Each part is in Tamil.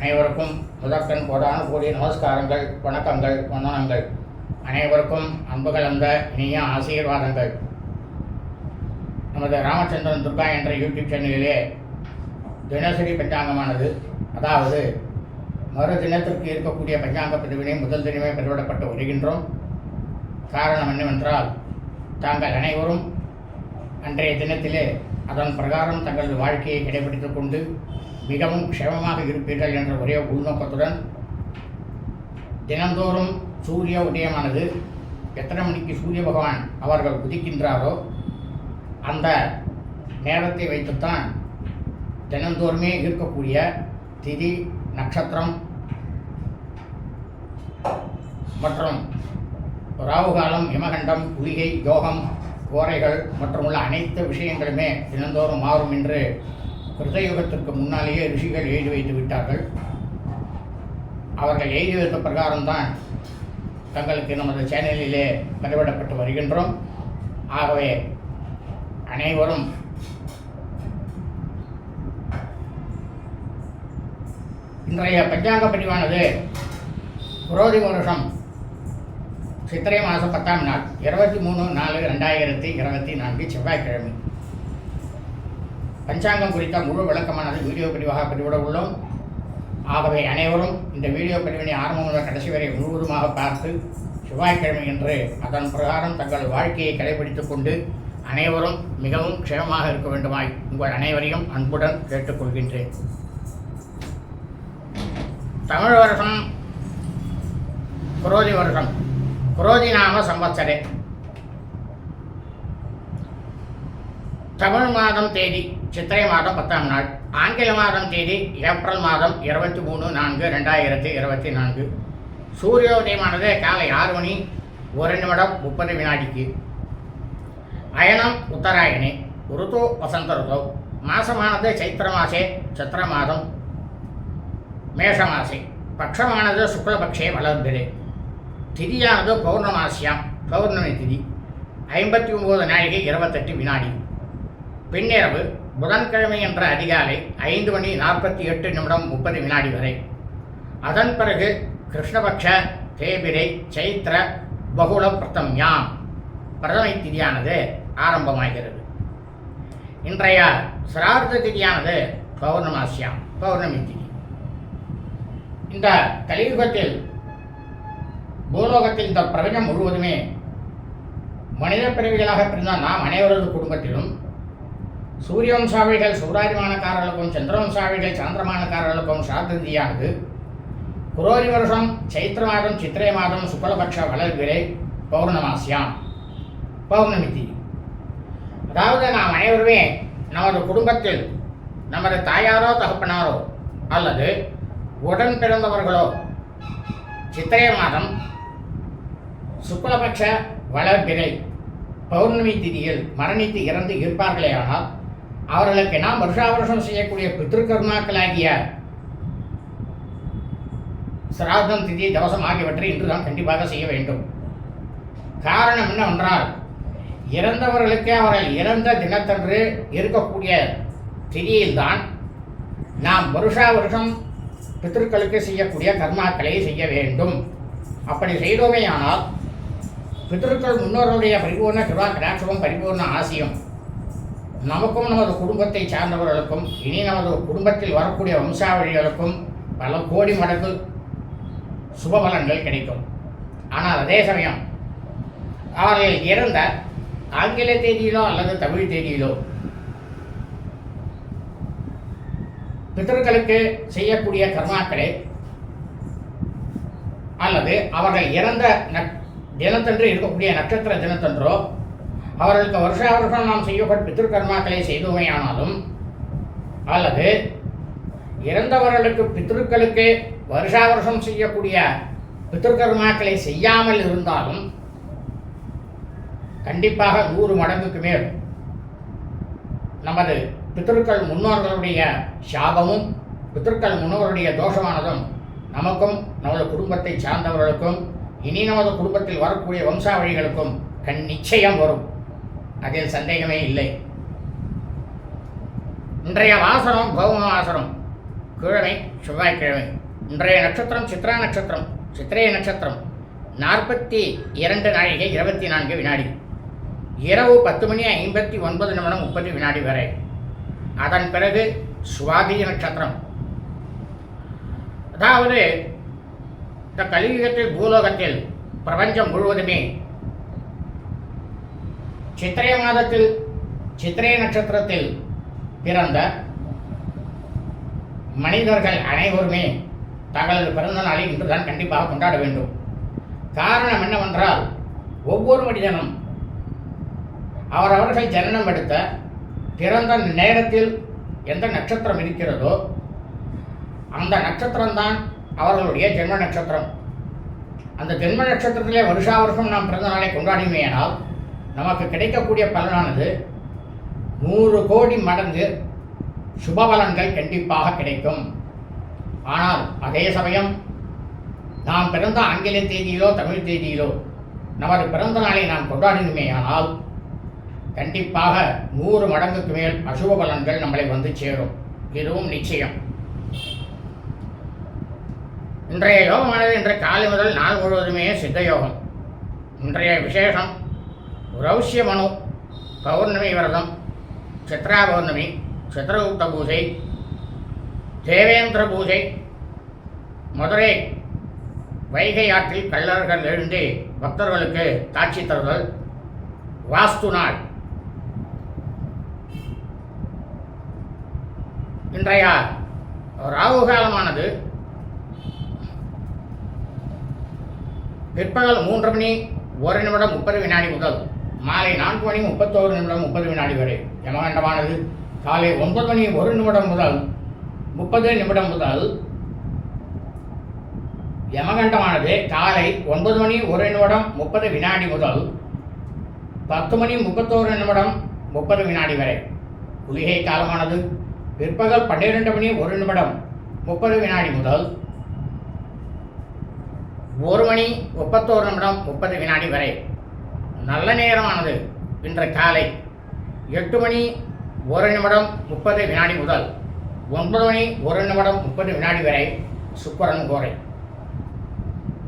அனைவருக்கும் முதற்கண் கோடான கூடிய நமஸ்காரங்கள் வணக்கங்கள் வந்தனங்கள். அனைவருக்கும் அன்பு கலந்த இனிய ஆசீர்வாதங்கள். நமது ராமச்சந்திரன் துர்கா என்ற யூடியூப் சேனலிலே தினசரி பஞ்சாங்கமானது. அதாவது மறு தினத்திற்கு இருக்கக்கூடிய பஞ்சாங்க பதிவினை முதல் தினமே பதிவிடப்பட்டு வருகின்றோம். காரணம் என்னவென்றால் தாங்கள் அனைவரும் அன்றைய தினத்திலே அதன் பிரகாரம் தங்களது வாழ்க்கையை கடைபிடித்துக் கொண்டு மிகவும் க்ஷேமமாக இருப்பீர்கள் என்ற ஒரே உள்நோக்கத்துடன் தினந்தோறும் சூரிய உதயமானது எத்தனை மணிக்கு சூரிய பகவான் அவர்கள் உதிக்கின்றாரோ அந்த நேரத்தை வைத்துத்தான் தினந்தோறுமே இருக்கக்கூடிய திதி நட்சத்திரம் மற்றும் ராவுகாலம் இமகண்டம் குளிகை யோகம் கோரைகள் மற்றும் உள்ள அனைத்து விஷயங்களுமே தினந்தோறும் மாறும் என்று கிருதயுகத்திற்கு முன்னாலேயே ரிஷிகள் எழுதி வைத்து விட்டார்கள். அவர்கள் எழுதி வைத்த பிரகாரம்தான் தங்களுக்கு நமது சேனலிலே பதிவிடப்பட்டு வருகின்றோம். ஆகவே அனைவரும் இன்றைய பஞ்சாங்க பதிவானது புரோதி வருஷம் சித்திரை மாதம் பத்தாம் நாள் இருபத்தி மூணு நாலு ரெண்டாயிரத்தி இருபத்தி நான்கு செவ்வாய்க்கிழமை. பஞ்சாங்கம் குறித்த முழு விளக்கமானது வீடியோ பதிவாக பதிவிட உள்ளோம். ஆகவே அனைவரும் இந்த வீடியோ பதிவினை ஆரம்பம் முதல் கடைசி வரை முழுவதுமாக பார்த்து செவ்வாய்க்கிழமை என்று அதன் பிரகாரம் தங்கள் வாழ்க்கையை கடைபிடித்துக் கொண்டு அனைவரும் மிகவும் க்ஷேமமாக இருக்க வேண்டுமாய் உங்கள் அனைவரையும் அன்புடன் கேட்டுக்கொள்கின்றேன். தமிழ் வருஷம் குரோதி வருஷம். குரோதி நாம சம்பத்சரே தமிழ் மாதம் தேதி சித்திரை மாதம் பத்தாம் நாள். ஆங்கில மாதம் தேதி ஏப்ரல் மாதம் இருபத்தி மூணு நான்கு ரெண்டாயிரத்தி இருபத்தி நான்கு. சூரியோதயமானது காலை ஆறு மணி ஒரு நிமிடம் முப்பது வினாடிக்கு. அயனம் உத்தராயணி ருத்து வசந்த ருதோ. மாசமானது சைத்திர மாசே சித்திர மாதம் மேஷ மாசே. பட்சமானது சுக்லபக்ஷே வளர்ந்தது. திதியானது பௌர்ணமாசியாம் பௌர்ணமி திதி. ஐம்பத்தி ஒம்பது நாழிகை இருபத்தெட்டு வினாடி. பின்னிரவு புதன்கிழமை என்ற அதிகாலை ஐந்து மணி நாற்பத்தி எட்டு நிமிடம் முப்பது வினாடி வரை. அதன் பிறகு கிருஷ்ணபக்ஷ தேபிரை சைத்திர பகுள பிரதம்யாம் பிரதமை திதியானது ஆரம்பமாகிறது. இன்றைய சிரார்த்த திதியானது பௌர்ணமாசியாம் பௌர்ணமி திதி. இந்த கலியுகத்தில் பூலோகத்தில் இந்த பிரபஞ்சம் முழுவதுமே மனித பிறவிகளாக பிறந்த நாம் அனைவரது குடும்பத்திலும் சூரியவம்சாவிகள் சூராதிமானக்காரர்களுக்கும் சந்திரவம்சாவிகள் சாந்திரமானக்காரர்களுக்கும் சாத்தியானது குரோரி வருஷம் சைத்திர மாதம் சித்திரை மாதம் சுக்லபக்ஷ வளர்விரை பௌர்ணமாசியாம். பௌர்ணமி திதி. அதாவது நாம் அனைவருமே நமது குடும்பத்தில் நமது தாயாரோ தகப்பனாரோ அல்லது உடன் பிறந்தவர்களோ சித்திரை மாதம் சுக்லபக்ஷ வளர்பிறை பௌர்ணமி திதியில் மரணித்து இறந்து இருப்பார்களே ஆனால் அவர்களுக்கு நாம் வருஷாவருஷம் செய்யக்கூடிய பித்திருக்கர்மாக்களாகிய சிராதம் திதி தவசம் ஆகியவற்றை இன்று தான் கண்டிப்பாக செய்ய வேண்டும். காரணம் என்னவென்றால் இறந்தவர்களுக்கு அவர்கள் இறந்த தினத்தன்று இருக்கக்கூடிய திதியில்தான் நாம் வருஷா வருஷம் பித்திருக்களுக்கு செய்யக்கூடிய கர்மாக்களை செய்ய வேண்டும். அப்படி செய்தோமே ஆனால் பித்திருக்கள் முன்னோருடைய பரிபூர்ண கிருபா கடாட்சமும் பரிபூர்ண ஆசியும் நமக்கும் நமது குடும்பத்தை சார்ந்தவர்களுக்கும் இனி நமது குடும்பத்தில் வரக்கூடிய வம்சாவளிகளுக்கும் பல கோடி மடங்கு சுபபலன்கள் கிடைக்கும். ஆனால் அதே சமயம் அவர்கள் இறந்த ஆங்கில தேதியிலோ அல்லது தமிழ் தேதியிலோ பித்தர்களுக்கு செய்யக்கூடிய கர்மாக்களை அல்லது அவர்கள் இறந்த நட் தினத்தன்று இருக்கக்கூடிய நட்சத்திர தினத்தன்றோ அவர்களுக்கு வருஷ வருஷம் நாம் செய்யப்பட்ட பித்திருக்கர்மாக்களை செய்தோமே அல்லது இறந்தவர்களுக்கு பித்ருக்களுக்கு வருஷா வருஷம் செய்யக்கூடிய பித்திருக்கர்மாக்களை செய்யாமல் இருந்தாலும் கண்டிப்பாக நூறு மடங்குக்கு மேல் நமது பித்ருக்கள் முன்னோர்களுடைய சாபமும் பித்ருக்கள் முன்னோருடைய தோஷமானதும் நமக்கும் நமது குடும்பத்தை சார்ந்தவர்களுக்கும் இனி நமது குடும்பத்தில் வரக்கூடிய வம்சாவழிகளுக்கும் கண் நிச்சயம் வரும். அதில் சந்தேகமே இல்லை. இன்றைய வாசனம் பௌம வாசனம் கிழமை செவ்வாய்க்கிழமை. இன்றைய நட்சத்திரம் சித்ரா நட்சத்திரம் சித்திரைய நட்சத்திரம். நாற்பத்தி இரண்டு நாழிகை இருபத்தி நான்கு வினாடி. இரவு பத்து மணி ஐம்பத்தி ஒன்பது நிமிடம் முப்பது வினாடி வரை. அதன் பிறகு சுவாதி நட்சத்திரம். அதாவது இந்த கலியுகத்தில் பூலோகத்தில் பிரபஞ்சம் முழுவதுமே சித்திரை மாதத்தில் சித்திரை நட்சத்திரத்தில் பிறந்த மனிதர்கள் அனைவருமே தங்களது பிறந்த நாளை இன்றுதான் கண்டிப்பாக கொண்டாட வேண்டும். காரணம் என்னவென்றால் ஒவ்வொரு மனிதனும் அவரவர்கள் ஜனனம் எடுத்த பிறந்த நேரத்தில் எந்த நட்சத்திரம் இருக்கிறதோ அந்த நட்சத்திரம்தான் அவர்களுடைய ஜென்ம நட்சத்திரம். அந்த ஜென்ம நட்சத்திரத்திலே வருஷா வருஷம் நாம் பிறந்த நாளை கொண்டாடினேனால் நமக்கு கிடைக்கக்கூடிய பலனானது நூறு கோடி மடங்கு சுபபலன்கள் கண்டிப்பாக கிடைக்கும். ஆனால் அதே சமயம் நாம் பிறந்த ஆங்கில தேதியிலோ தமிழ் தேதியிலோ நமது பிறந்த நாளை நாம் கொண்டாடினோமேயானால் கண்டிப்பாக நூறு மடங்குக்கு மேல் அசுப பலன்கள் நம்மளை வந்து சேரும். இதுவும் நிச்சயம். இன்றைய யோகமானது இன்றைய காலை முதல் நாள் முழுவதுமே சித்த யோகம். இன்றைய விசேஷம் ரௌஷ்ய மனு பௌர்ணமி விரதம் சித்ரா பௌர்ணமி சித்திரகுப்த பூஜை தேவேந்திர பூஜை மதுரை வைகை ஆற்றில் கல்லர்கள் எழுந்து பக்தர்களுக்கு காட்சி தருதல் வாஸ்து நாள். இன்றைய ராகு காலமானது பிற்பகல் மூன்று மணி ஒரு நிமிடம் முப்பது வினாடி முதல். மாலை நான்கு மணி முப்பத்தோரு நிமிடம் முப்பது வினாடி வரை. யமகண்டமானது காலை ஒன்பது மணி ஒரு நிமிடம் முதல் முப்பது நிமிடம் முதல் யமகண்டமானது காலை ஒன்பது மணி ஒரு நிமிடம் முப்பது வினாடி முதல் பத்து மணி முப்பத்தோரு நிமிடம் முப்பது வினாடி வரை. குளிகை காலமானது. பிற்பகல் பன்னிரெண்டு மணி ஒரு நிமிடம் முப்பது வினாடி முதல் ஒரு மணி முப்பத்தோரு நிமிடம் முப்பது வினாடி வரை. நல்ல நேரமானது. இன்று காலை எட்டு மணி ஒரு நிமிடம் முப்பது வினாடி முதல் ஒன்பது மணி ஒரு நிமிடம் முப்பது வினாடி வரை சுக்கரன் கோரை.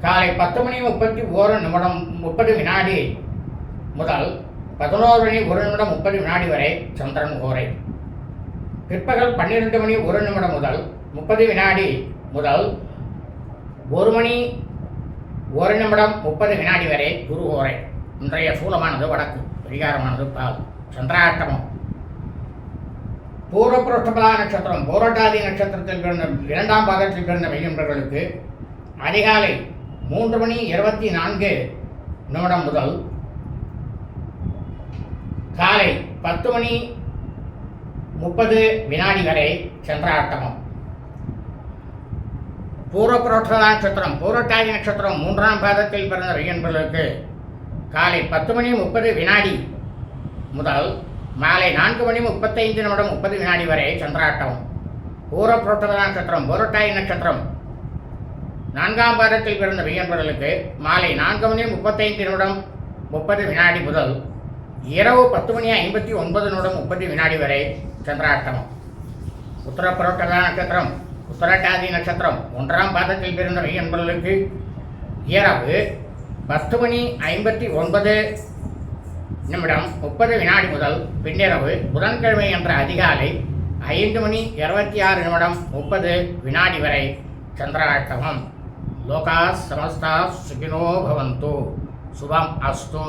காலை பத்து மணி முப்பத்தி ஒரு நிமிடம் முப்பது வினாடி முதல் பதினோரு மணி ஒரு நிமிடம் முப்பது வினாடி வரை சந்திரன் கோரை. பிற்பகல் பன்னிரெண்டு மணி ஒரு நிமிடம் முதல் முப்பது வினாடி முதல் ஒரு மணி ஒரு நிமிடம் முப்பது வினாடி வரை குரு ஓரை இன்றைய சூலமானது வடக்கு பரிகாரமானது பால் சந்திராட்டமம் பூர்வபுருஷ்டபலா நட்சத்திரம் பூரட்டாதி நட்சத்திரத்தில் பிறந்த இரண்டாம் பாதத்தில் பிறந்த மெய்யன்பர்களுக்கு அதிகாலை மூன்று மணி இருபத்தி நான்கு நிமிடம் முதல் காலை பத்து மணி முப்பது வினாடி வரை சந்திராட்டமம் பூர்வபுரோட்ச நட்சத்திரம் பூரட்டாதி நட்சத்திரம் மூன்றாம் பாதத்தில் பிறந்த என்பதற்கு காலை பத்து மணி முப்பது வினாடி முதல் மாலை நான்கு மணி முப்பத்தைந்து நிமிடம் முப்பது வினாடி வரை சந்திராட்டம். பூர்வபுரோட்ச நட்சத்திரம் பொருட்டாய் நட்சத்திரம். நான்காம் பாதத்தில் பிறந்த வியன்பர்களுக்கு மாலை நான்கு மணி முப்பத்தைந்து நிமிடம் முப்பது வினாடி முதல் இரவு பத்து மணி ஐம்பத்தி ஒன்பது நிமிடம் முப்பது வினாடி வரை சந்திராட்டமம் உத்தரப்புரோட்டதா நட்சத்திரம் உத்தரட்டாதி நட்சத்திரம். ஒன்றாம் பாதத்தில் பிறந்த என்பவர்களுக்கு இரவு பத்து மணி ஐம்பத்தி ஒன்பது நிமிடம் முப்பது வினாடி முதல் பின்னிரவு புதன்கிழமை என்ற அதிகாலை ஐந்து மணி இருபத்தி ஆறு நிமிடம் முப்பது வினாடி வரை சந்திராட்டமம் லோகா சமஸ்தா சுகினோ பவந்து. சுபம் அஸ்து.